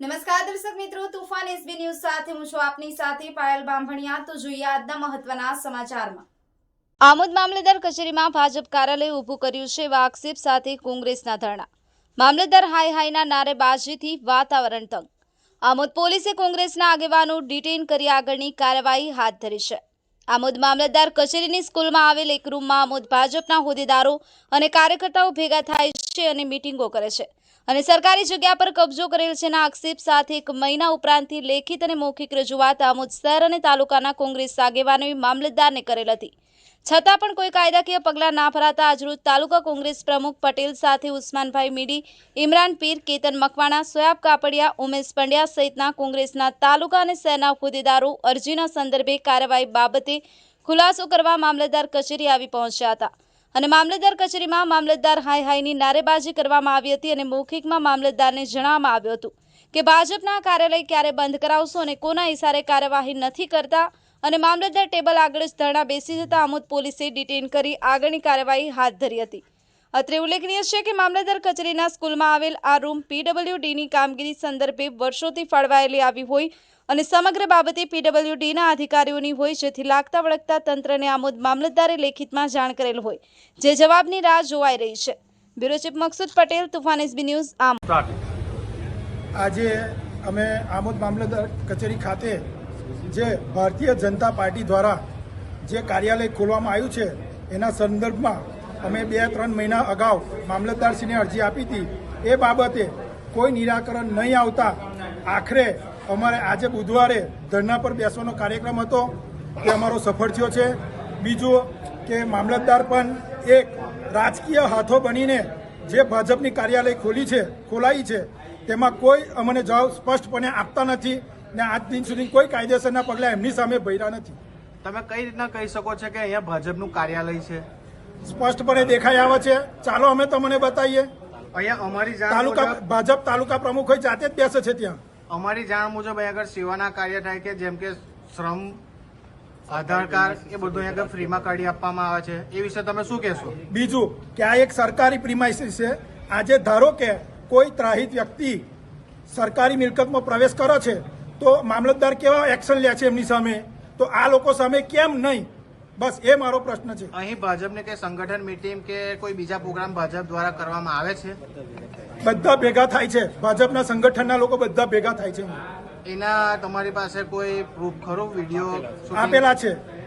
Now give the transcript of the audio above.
નમસ્કાર દર્શક મિત્રો, તુફાન એસબી ન્યૂઝ સાથે હું છું આપની સાથે પાયલ બાંભણિયા. તો જોઈએ આજના મહત્વના સમાચારમાં. આમોદ મામલેદાર કચેરીમાં ભાજપ કાર્યાલય ઊભું કર્યું છે એવા સાથે કોંગ્રેસના ધરણા. મામલેદાર હાય હાયના નારેબાજીથી વાતાવરણ તંગ. આમોદ પોલીસે કોંગ્રેસના આગેવાનો ડિટેઇન કરી આગળની કાર્યવાહી હાથ ધરી છે. આમોદ મામલતદાર કચેરીની સ્કૂલમાં આવેલ એક રૂમમાં આમોદ ભાજપના હોદ્દેદારો અને કાર્યકર્તાઓ ભેગા થાય છે અને મિટિંગો કરે છે. અને સરકારી જગ્યા પર કબજો કરેલ છેના આક્ષેપ સાથે એક મહિના ઉપરાંતથી લેખિત અને મૌખિક રજૂઆત આમોદ શહેર અને તાલુકાના કોંગ્રેસ આગેવાનોએ મામલતદારને કરેલ હતી. છતાં પણ કોઈ કાયદાકીય પગલાં ના ભરાતા આજરોજ તાલુકા કોંગ્રેસ પ્રમુખ પટેલ સાથે ઉસ્માનભાઈ મીડી, ઇમરાન પીર, કેતન મકવાણા, સોયાબ કાપડિયા, ઉમેશ પંડ્યા સહિતના કોંગ્રેસના તાલુકા અને સેના હોદ્દેદારો અરજીના સંદર્ભે કાર્યવાહી બાબતે ખુલાસો કરવા મામલતદાર કચેરી આવી પહોંચ્યા હતા. અને મામલતદાર કચેરીમાં મામલતદાર હાય હાયની નારેબાજી કરવામાં આવી હતી અને મૌખિકમાં મામલતદારને જણાવવામાં આવ્યું હતું કે ભાજપના કાર્યાલય ક્યારે બંધ કરાવશો અને કોના ઇશારે કાર્યવાહી નથી કરતા અને મામલતદાર ટેબલ આગળ જ ધરણા બેસી જતા આમોદ પોલીસે ડિટેન કરી આગળની કાર્યવાહી હાથ ધરી હતી. અત્રે ઉલ્લેખનીય છે કે મામલતદાર કચેરીના સ્કૂલમાં આવેલ આ રૂમ પીડબ્લ્યુડીની કામગીરી સંદર્ભે વર્ષોથી ફાળવાયેલી આવી હોય અને સમગ્ર બાબતે પીડબ્લ્યુડીના અધિકારીઓની હોય જેથી લાગતા વળગતા તંત્રને આમોદ મામલતદારે લેખિતમાં જાણ કરેલ હોય. જે જવાબની રાહ જોવાઈ રહી છે. Bureau chief Maksud Patel, Toofan SB news આમ આજે અમે આમોદ મામલતદાર કચેરી ખાતે જે ભારતીય જનતા પાર્ટી દ્વારા જે કાર્યાલય ખોલવામાં આવ્યું છે, એના સંદર્ભમાં અમે બે ત્રણ મહિના અગાઉ મામલતદારશ્રીને અરજી આપી હતી. એ બાબતે કોઈ નિરાકરણ નહીં આવતા આખરે અમારે આજે બુધવારે ધરના પર બેસવાનો કાર્યક્રમ હતો. તે અમારો સફળ થયો છે. બીજું કે મામલતદાર પણ એક રાજકીય હાથો બનીને જે ભાજપની કાર્યાલય ખોલી છે, ખોલાઈ છે, તેમાં કોઈ અમને જવાબ સ્પષ્ટપણે આપતા નથી. ને આજ દિન સુધી કોઈ કાયદેસરના પગલાં એમની સામે ભર્યા નથી. તમે કઈ રીતના કહી શકો છો કે અહીંયા ભાજપનું કાર્યાલય છે? સ્પષ્ટપણે દેખાઈ આવે છે. ચાલો અમે તમને બતાવીએ. અહીંયા અમારી તાલુકા ભાજપ તાલુકા પ્રમુખ હોય જાતે જ બેસે છે ત્યાં. અમારી જાણ મુજબ અહીંયા આગળ સેવાના કાર્ય થાય કે જેમ કે શ્રમ આધાર કાર્ડ એ બધું અહીંયા આગળ ફ્રીમાં કાઢી આપવામાં આવે છે. એ વિશે તમે શું કહેશો? બીજું કે આ એક સરકારી પ્રિમાઇસીસ છે. આજે ધારો કે કોઈ ત્રાહિત વ્યક્તિ સરકારી મિલકતમાં પ્રવેશ કરે છે તો મામલતદાર કેવા એક્શન લે છે એમની સામે? તો આ લોકો સામે કેમ નહીં? બસ એ મારો પ્રશ્ન છે. અહીં ભાજપની કે સંગઠન મીટિંગ કે કોઈ બીજા પ્રોગ્રામ ભાજપ દ્વારા કરવામાં આવે છે? બધા ભેગા થાય છે. ભાજપના સંગઠનના લોકો બધા ભેગા થાય છે. એના તમારી પાસે કોઈ પ્રૂફ ખરો? વીડિયો આપેલા છે.